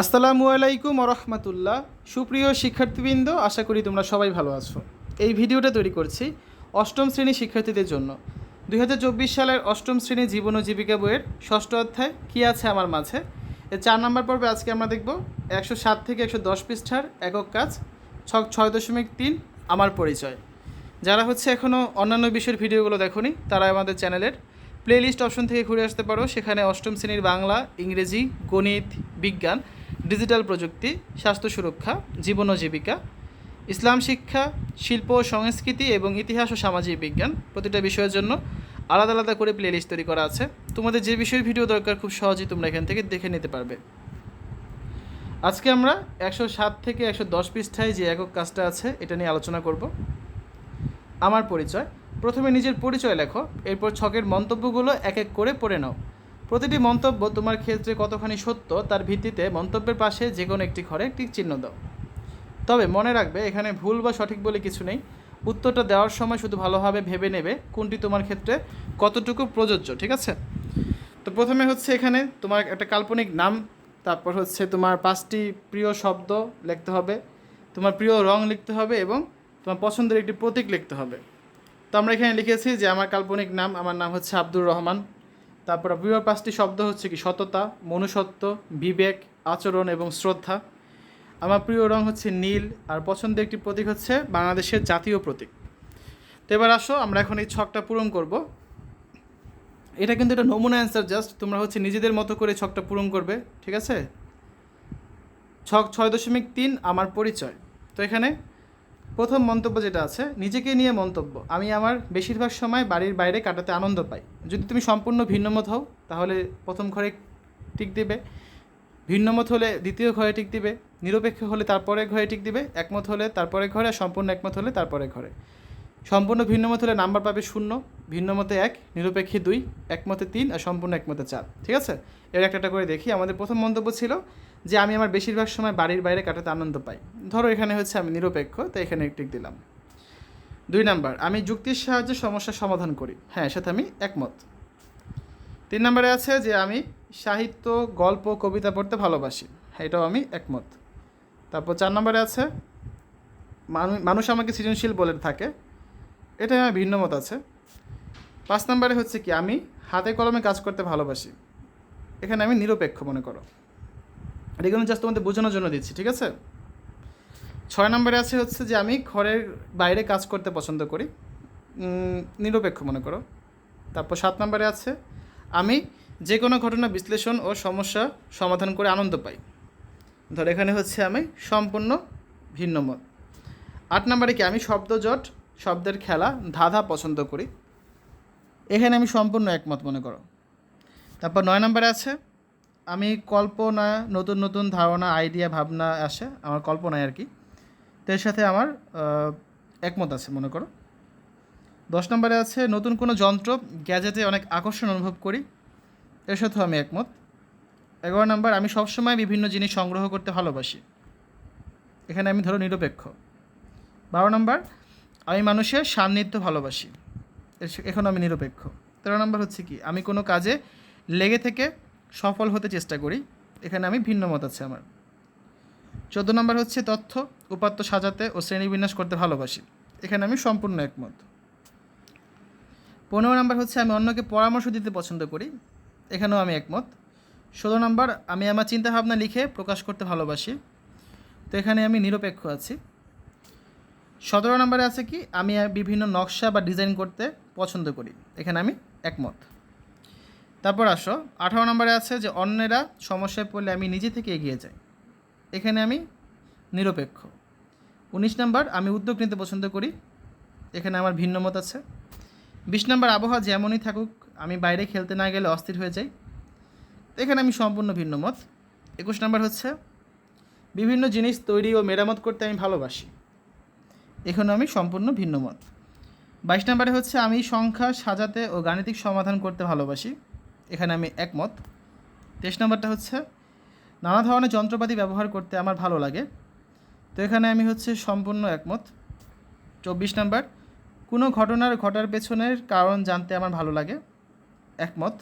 আসসালামু আলাইকুম রহমতুল্লাহ। সুপ্রিয় শিক্ষার্থীবৃন্দ, আশা করি তোমরা সবাই ভালো আছো। এই ভিডিওটা তৈরি করছি অষ্টম শ্রেণি শিক্ষার্থীদের জন্য। দুই হাজার চব্বিশ সালের অষ্টম শ্রেণি জীবন ও জীবিকা বইয়ের ষষ্ঠ অধ্যায় কী আছে আমার মাঝে? এর চার নম্বর পর্বে আজকে আমরা দেখব একশো সাত থেকে একশো দশ পৃষ্ঠার একক কাজ, ছক ছয় দশমিক তিন, আমার পরিচয়। যারা হচ্ছে এখনও অন্যান্য বিষয়ের ভিডিওগুলো দেখোনি, তারা আমাদের চ্যানেলের প্লেলিস্ট অপশন থেকে ঘুরে আসতে পারো। সেখানে অষ্টম শ্রেণির বাংলা, ইংরেজি, গণিত, বিজ্ঞান ডিজিটাল প্রযুক্তি, স্বাস্থ্য সুরক্ষা, জীবন ও জীবিকা, ইসলাম শিক্ষা, শিল্প সংস্কৃতি এবং ইতিহাস ও সামাজিক বিজ্ঞান প্রতিটা বিষয়ের জন্য আলাদা আলাদা করে প্লেলিস্ট তৈরি করা আছে। তোমাদের যে বিষয়ের ভিডিও দরকার খুব সহজেই তোমরা এখান থেকে দেখে নিতে পারবে। আজকে আমরা একশো সাত থেকে একশো দশ পৃষ্ঠায় যে একক কাজটা আছে, এটা নিয়ে আলোচনা করব। আমার পরিচয়। প্রথমে নিজের পরিচয় লেখো, এরপর ছকের মন্তব্যগুলো এক এক করে পড়ে নাও। প্রতিটি মন্তব্য তোমার ক্ষেত্রে কতখানি সত্য তার ভিত্তিতে মন্তব্যের পাশে যে কোনো একটি ঘরে একটি চিহ্ন দাও। তবে মনে রাখবে, এখানে ভুল বা সঠিক বলে কিছু নেই। উত্তরটা দেওয়ার সময় শুধু ভালোভাবে ভেবে নেবে কোনটি তোমার ক্ষেত্রে কতটুকু প্রযোজ্য, ঠিক আছে? তো প্রথমে হচ্ছে এখানে তোমার একটা কাল্পনিক নাম, তারপর হচ্ছে তোমার পাঁচটি প্রিয় শব্দ লিখতে হবে, তোমার প্রিয় রং লিখতে হবে এবং তোমার পছন্দের একটি প্রতীক লিখতে হবে। তো আমরা এখানে লিখেছি যে, আমার কাল্পনিক নাম, আমার নাম হচ্ছে আব্দুর রহমান। তারপর প্রিয় পাঁচটি শব্দ হচ্ছে কি সততা, মনুষ্যত্ব, বিবেক, আচরণ এবং শ্রদ্ধা। আমার প্রিয় রং হচ্ছে নীল, আর পছন্দের একটি প্রতীক হচ্ছে বাংলাদেশের জাতীয় প্রতীক। তো এবার আসো, আমরা এখন এই ছকটা পূরণ করব। এটা কিন্তু একটা নমুনা অ্যান্সার জাস্ট তোমরা হচ্ছে নিজেদের মতো করে ছকটা পূরণ করবে, ঠিক আছে? ছক ছয় দশমিক তিন, আমার পরিচয়। তো এখানে প্রথম মন্তব্য যেটা আছে, নিজেকে নিয়ে মন্তব্য। আমি আমার বেশিরভাগ সময় বাড়ির বাইরে কাটাতে আনন্দ পাই। যদি তুমি সম্পূর্ণ ভিন্নমত হও, তাহলে প্রথম ঘরে টিক দিবে। ভিন্নমত হলে দ্বিতীয় ঘরে টিক দিবে। নিরপেক্ষ হলে তারপরে ঘরে টিক দিবে। একমত হলে তারপরে ঘরে সম্পূর্ণ একমত হলে তারপরে ঘরে। সম্পূর্ণ ভিন্নমত হলে নাম্বার পাবে শূন্য, ভিন্নমতে এক, নিরপেক্ষে দুই, একমতে তিন আর সম্পূর্ণ একমতে চার, ঠিক আছে? এর একটা করে দেখি। আমাদের প্রথম মন্তব্য ছিল যে আমি আমার বেশিরভাগ সময় বাড়ির বাইরে কাটাতে আনন্দ পাই। ধরো এখানে হচ্ছে আমি নিরপেক্ষ তো এখানে টিক দিলাম। দুই নাম্বার, আমি যুক্তির সাহায্যে সমস্যার সমাধান করি। হ্যাঁ সাথে আমি একমত। তিন নম্বরে আছে যে আমি সাহিত্য, গল্প, কবিতা পড়তে ভালোবাসি। হ্যাঁ এটাও আমি একমত। তারপর চার নম্বরে আছে মানুষ আমাকে সৃজনশীল বলে থাকে। এটা আমার ভিন্ন মত আছে। পাঁচ নম্বরে হচ্ছে কি, আমি হাতে কলমে কাজ করতে ভালোবাসি। এখানে আমি নিরপেক্ষ মনে করো। এগুলো জাস্ট তোমাদের বোঝানোর জন্য দিচ্ছি, ঠিক আছে? ছয় নম্বরে আছে হচ্ছে যে, আমি ঘরের বাইরে কাজ করতে পছন্দ করি। নিরপেক্ষ মনে করো। তারপর সাত নম্বরে আছে, আমি যে কোনো ঘটনা বিশ্লেষণ ও সমস্যা সমাধান করে আনন্দ পাই। ধর এখানে হচ্ছে আমি সম্পূর্ণ ভিন্ন মত। আট নম্বরে কি, আমি শব্দজট শব্দের খেলা ধাঁধা পছন্দ করি। এখানে আমি সম্পূর্ণ একমত, মনে করো। তারপর নয় নম্বরে আছে, আমি কল্পনা, নতুন নতুন ধারণা আইডিয়া ভাবনা আসে, আমার কল্পনায় আর কি। তো এর সাথে আমার একমত আছে, মনে করো। দশ নম্বরে আছে, নতুন কোনো যন্ত্র, গ্যাজেটে অনেক আকর্ষণ অনুভব করি, এর সাথেও আমি একমত। এগারো নম্বর, আমি সবসময় বিভিন্ন জিনিস সংগ্রহ করতে ভালোবাসি। এখানে আমি ধরো নিরপেক্ষ। বারো নম্বর আমি মানুষের সান্নিধ্য ভালোবাসি। এখন আমি নিরপেক্ষ। তেরো নম্বর হচ্ছে কি? আমি কোনো কাজে লেগে থেকে সফল হতে চেষ্টা করি। এখানে আমি ভিন্ন মত আছে আমার। চোদ্দ নম্বর হচ্ছে তথ্য, উপাত্ত সাজাতে ও শ্রেণীবিন্যাস করতে ভালোবাসি। এখানে আমি সম্পূর্ণ একমত। পনেরো নম্বর হচ্ছে আমি অন্যকে পরামর্শ দিতে পছন্দ করি। এখানেও আমি একমত। ষোলো নম্বর, আমি আমার চিন্তাভাবনা লিখে প্রকাশ করতে ভালোবাসি। তো এখানে আমি নিরপেক্ষ আছি। সতেরো নম্বরে আছে কি? আমি বিভিন্ন নকশা বা ডিজাইন করতে পছন্দ করি। এখানে আমি একমত। তারপর আসো, আঠারো নম্বরে আছে যে অন্যেরা সমস্যায় পড়লে আমি নিজে থেকে এগিয়ে যাই। এখানে আমি নিরপেক্ষ। উনিশ নম্বর, আমি উদ্যোগ নিতে পছন্দ করি। এখানে আমার ভিন্ন মত আছে। বিশ নম্বর, আবহাওয়া যেমনই থাকুক, আমি বাইরে খেলতে না গেলে অস্থির হয়ে যাই। এখানে আমি সম্পূর্ণ ভিন্ন মত। একুশ নম্বর হচ্ছে, বিভিন্ন জিনিস তৈরি ও মেরামত করতে আমি ভালোবাসি। এখানে আমি সম্পূর্ণ ভিন্ন মত। বাইশ নম্বরে হচ্ছে, আমি সংখ্যা সাজাতে ও গাণিতিক সমাধান করতে ভালোবাসি। এখানে আমি একমত। তেইশ নম্বরটা হচ্ছে, নানা ধরনের যন্ত্রপাতি ব্যবহার করতে আমার ভালো লাগে। তো এখানে আমি হচ্ছে সম্পূর্ণ একমত। চব্বিশ নাম্বার, কোনো ঘটনার ঘটার পেছনের কারণ জানতে আমার ভালো লাগে। একমত।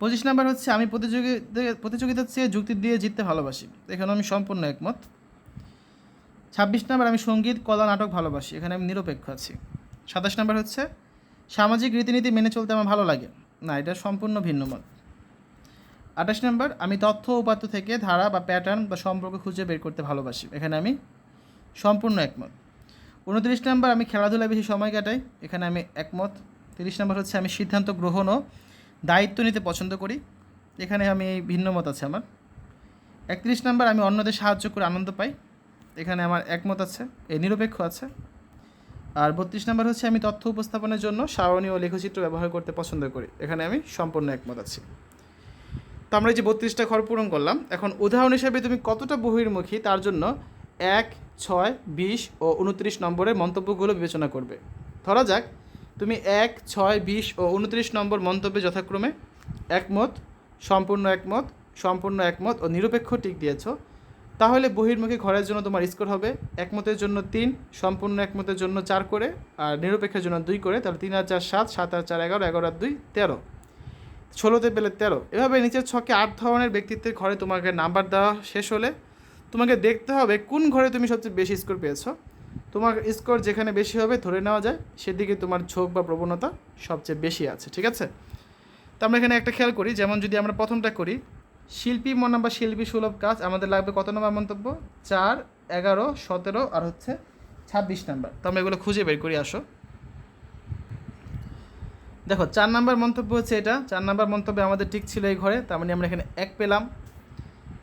পঁচিশ নাম্বার হচ্ছে, আমি প্রতিযোগিতা প্রতিযোগিতার চেয়ে যুক্তি দিয়ে জিততে ভালোবাসি। এখানে আমি সম্পূর্ণ একমত। ছাব্বিশ নাম্বার আমি সংগীত, কলা, নাটক ভালোবাসি। এখানে আমি নিরপেক্ষ আছি। সাতাশ নম্বর হচ্ছে, সামাজিক রীতিনীতি মেনে চলতে আমার ভালো লাগে। না, এটা সম্পূর্ণ ভিন্ন মত। আঠাশ নম্বর, আমি তথ্য উপাত্ত থেকে ধারা বা প্যাটার্ন বা সম্পর্ক খুঁজে বের করতে ভালোবাসি। এখানে আমি সম্পূর্ণ একমত। উনত্রিশ নাম্বার, আমি খেলাধুলায় বেশি সময় কাটাই। এখানে আমি একমত। তিরিশ নম্বর হচ্ছে, আমি সিদ্ধান্ত গ্রহণ ও দায়িত্ব নিতে পছন্দ করি। এখানে আমি ভিন্ন মত আছে আমার। একত্রিশ নাম্বার, আমি অন্যদের সাহায্য করে আনন্দ পাই। এখানে আমার একমত আছে এই নিরপেক্ষ আছে। আর বত্রিশ নাম্বার হচ্ছে, আমি তথ্য উপস্থাপনের জন্য সারণী ও লেখচিত্র ব্যবহার করতে পছন্দ করি। এখানে আমি সম্পূর্ণ একমত আছি। তো আমরা এই যে বত্রিশটা ঘর পূরণ করলাম, এখন উদাহরণ হিসাবে তুমি কতটা বহির্মুখী তার জন্য এক, ছয়, বিশ ও উনত্রিশ নম্বরের মন্তব্যগুলো বিবেচনা করবে। ধরা যাক, তুমি এক, ছয়, বিশ ও উনত্রিশ নম্বর মন্তব্যে যথাক্রমে একমত, সম্পূর্ণ একমত সম্পূর্ণ একমত ও নিরপেক্ষ টিক দিয়েছ। তাহলে বহির্মুখী ঘরের জন্য তোমার স্কোর হবে একমতের জন্য তিন, সম্পূর্ণ একমতের জন্য চার করে, আর নিরপেক্ষের জন্য দুই করে, তাহলে তিন আর চার সাত সাত আর চার এগারো এগারো আর দুই তেরো। ষোলোতে পেলে তেরো। এভাবে নিচের ছকে আট ধরনের ব্যক্তিত্বের ঘরে তোমাকে নাম্বার দেওয়া শেষ হলে তোমাকে দেখতে হবে কোন ঘরে তুমি সবচেয়ে বেশি স্কোর পেয়েছ। তোমার স্কোর যেখানে বেশি হবে ধরে নেওয়া যায়, সেদিকে তোমার ঝোঁক বা প্রবণতা সবচেয়ে বেশি আছে, ঠিক আছে? তো আমরা এখানে একটা খেয়াল করি, যেমন যদি আমরা প্রথমটা করি শিল্পী মনা বা শিল্পী সুলভ কাজ, আমাদের লাগবে কত নম্বর মন্তব্য? চার, এগারো, সতেরো আর হচ্ছে ছাব্বিশ নাম্বার। তো আমরা এগুলো খুঁজে বের করি, আসো। দেখো, চার নাম্বার মন্তব্য হচ্ছে এটা। চার নাম্বার মন্তব্যে আমাদের ঠিক ছিল এই ঘরে, তার মানে আমরা এখানে এক পেলাম।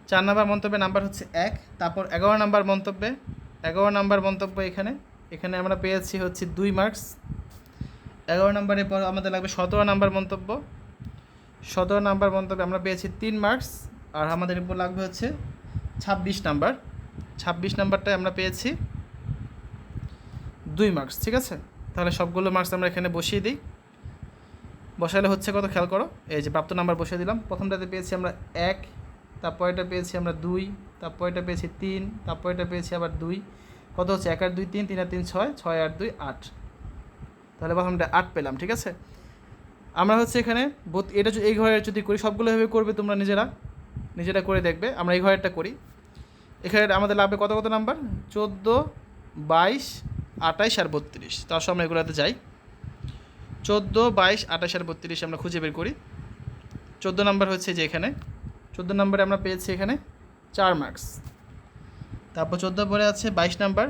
চার নাম্বার মন্তব্যের নাম্বার হচ্ছে এক, তারপর এগারো নাম্বার মন্তব্যে, এগারো নাম্বার মন্তব্য এখানে। এখানে আমরা পেয়েছি হচ্ছে দুই মার্কস। এগারো নাম্বারের পর আমাদের লাগবে সতেরো নাম্বার মন্তব্য। সতেরো নাম্বার মন্তব্যে আমরা পেয়েছি তিন মার্কস, আর আমাদের উপর লাগবে হচ্ছে ছাব্বিশ নাম্বার। ছাব্বিশ নাম্বারটায় আমরা পেয়েছি দুই মার্কস, ঠিক আছে? তাহলে সবগুলো মার্কস আমরা এখানে বসিয়ে দিই। বসালে হচ্ছে কত খেয়াল করো? এই যে প্রাপ্ত নাম্বার বসিয়ে দিলাম। প্রথমটাতে পেয়েছি আমরা এক তারপর এটা পেয়েছি আমরা দুই তারপর এটা পেয়েছি তিন তারপর এটা পেয়েছি আবার দুই। কত হচ্ছে? এক আর দুই তিন তিন আর তিন ছয় ছয় আর দুই আট। তাহলে প্রথমটা আট পেলাম, ঠিক আছে? আমরা হচ্ছে এখানে এটা এই ঘরের যদি করি, সবগুলো এভাবে করবে তোমরা নিজেরা। নিজেরা করে দেখবে। আমরা এই ঘরেরটা করি। এখানে আমাদের লাগবে কত কত নাম্বার? চোদ্দ, বাইশ, আঠাইশ আর বত্রিশ। তার সময় এগুলোতে যাই। চোদ্দ, বাইশ আঠাশ আর বত্রিশ আমরা খুঁজে বের করি। চোদ্দ নাম্বার হচ্ছে যে এখানে। চোদ্দ নাম্বারে আমরা পেয়েছি এখানে চার মার্কস। তারপর চোদ্দ পরে আছে বাইশ নাম্বার।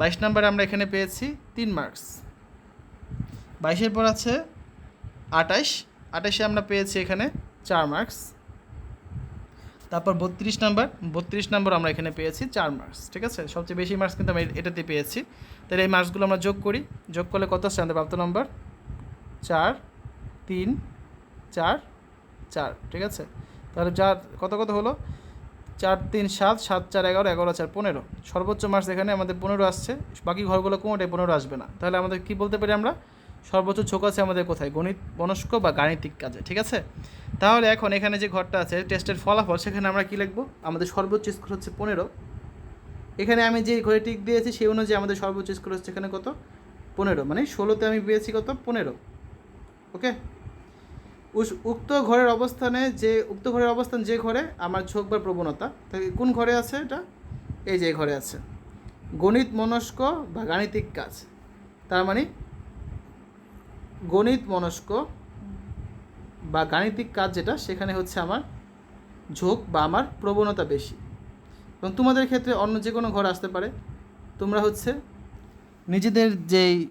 বাইশ নাম্বারে আমরা এখানে পেয়েছি তিন মার্কস। বাইশের পর আছে আঠাশ আঠাশে আমরা পেয়েছি এখানে চার মার্কস তারপর বত্রিশ নাম্বার বত্রিশ নাম্বার আমরা এখানে পেয়েছি চার মার্কস ঠিক আছে? সবচেয়ে বেশি মার্কস কিন্তু আমি এটাতে পেয়েছি। তাহলে এই মার্কসগুলো আমরা যোগ করি। যোগ করলে কত আসছে আমাদের প্রাপ্ত নম্বর চার, তিন, চার চার, ঠিক আছে? তাহলে চার কত কত হলো? চার, তিন, সাত সাত, চার, এগারো এগারো, চার, পনেরো। সর্বোচ্চ মার্কস এখানে আমাদের পনেরো আসছে। বাকি ঘরগুলো কোনোটাই পনেরো আসবে না। তাহলে আমাদের কি বলতে পারি আমরা? সর্বোচ্চ ছোক আছে আমাদের কোথায়? গণিত, মনস্ক বা গাণিতিক কাজে, ঠিক আছে? তাহলে এখন এখানে যে ঘরটা আছে টেস্টের ফলাফল, সেখানে আমরা কি লিখব? আমাদের সর্বোচ্চ স্কোর হচ্ছে পনেরো। এখানে আমি যে ঘরে টিক দিয়েছি, সেই অনুযায়ী আমাদের সর্বোচ্চ স্কোর হচ্ছে এখানে কত? পনেরো। মানে ষোলোতে আমি পেয়েছি কত? পনেরো। ওকে? উক্ত ঘরের অবস্থানে যে, উক্ত ঘরের অবস্থান যে ঘরে, আমার ঝোঁক বা প্রবণতা তাই কোন ঘরে আছে এটা? এই যে ঘরে আছে। গণিত, মনস্ক বা গাণিতিক কাজ। তার মানে গণিত মনস্ক বা গাণিতিক কাজ যেটা, সেখানে হচ্ছে আমার ঝোঁক বা আমার প্রবণতা বেশি। এবং তোমাদের ক্ষেত্রে অন্য যে কোনো ঘর আসতে পারে। তোমরা হচ্ছে নিজেদের যেই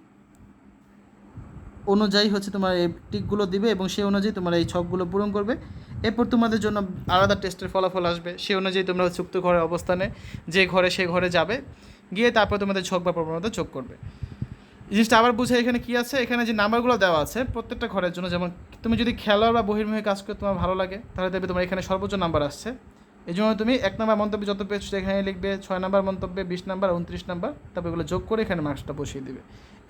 অনুযায়ী হচ্ছে তোমার এই টিকগুলো দিবে এবং সেই অনুযায়ী তোমরা এই ছকগুলো পূরণ করবে। এরপর তোমাদের জন্য আলাদা টেস্টের ফলাফল আসবে। সেই অনুযায়ী তোমরা উক্ত ঘরের অবস্থানে যে ঘরে সেই ঘরে যাবে। গিয়ে তারপর তোমাদের ছক বা প্রবণতা যোগ করবে। জিনিসটা আবার বুঝে এখানে কি আছে? এখানে যে নাম্বারগুলো দেওয়া আছে প্রত্যেকটা ঘরের জন্য, যেমন তুমি যদি খেলোয়াড় বা বহির্মুখী কাজ করে তোমার ভালো লাগে, তাহলে দেখবে তোমার এখানে সর্বোচ্চ নাম্বার আসছে। এই জন্য তুমি এক নম্বর মন্তব্য যত পেয়েছ সেখানে লিখবে ছয় নম্বর মন্তব্যে বিশ নাম্বার, উনত্রিশ নাম্বার, তারপর এগুলো যোগ করে এখানে মার্কসটা বসিয়ে দেবে।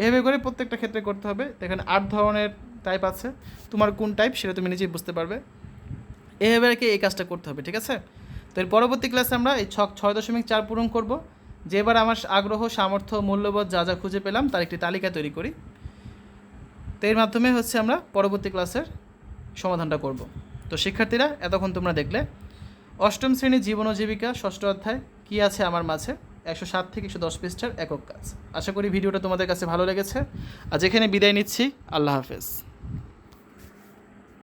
এভাবে করে প্রত্যেকটা ক্ষেত্রে করতে হবে। এখানে আট ধরনের টাইপ আছে। তোমার কোন টাইপ সেটা তুমি নিজেই বুঝতে পারবে। এভাবে আর কি এই কাজটা করতে হবে, ঠিক আছে? তো এর পরবর্তী ক্লাসে আমরা এই ছক ছয় দশমিক চার পূরণ করব। যেবার আমার আগ্রহ, সামর্থ্য, মূল্যবোধ যা যা খুঁজে পেলাম, তার একটি তালিকা তৈরি করি। তো এর মাধ্যমে হচ্ছে আমরা পরবর্তী ক্লাসের সমাধানটা করব। তো শিক্ষার্থীরা, এতক্ষণ তোমরা দেখলে, অষ্টম শ্রেণির জীবন ও জীবিকা, ষষ্ঠ অধ্যায়, কী আছে আমার মাঝে? একশো সাত থেকে একশো দশ পৃষ্ঠার একক কাজ। আশা করি ভিডিওটা তোমাদের কাছে ভালো লেগেছে। আজ এখানে বিদায় নিচ্ছি। আল্লাহ হাফেজ।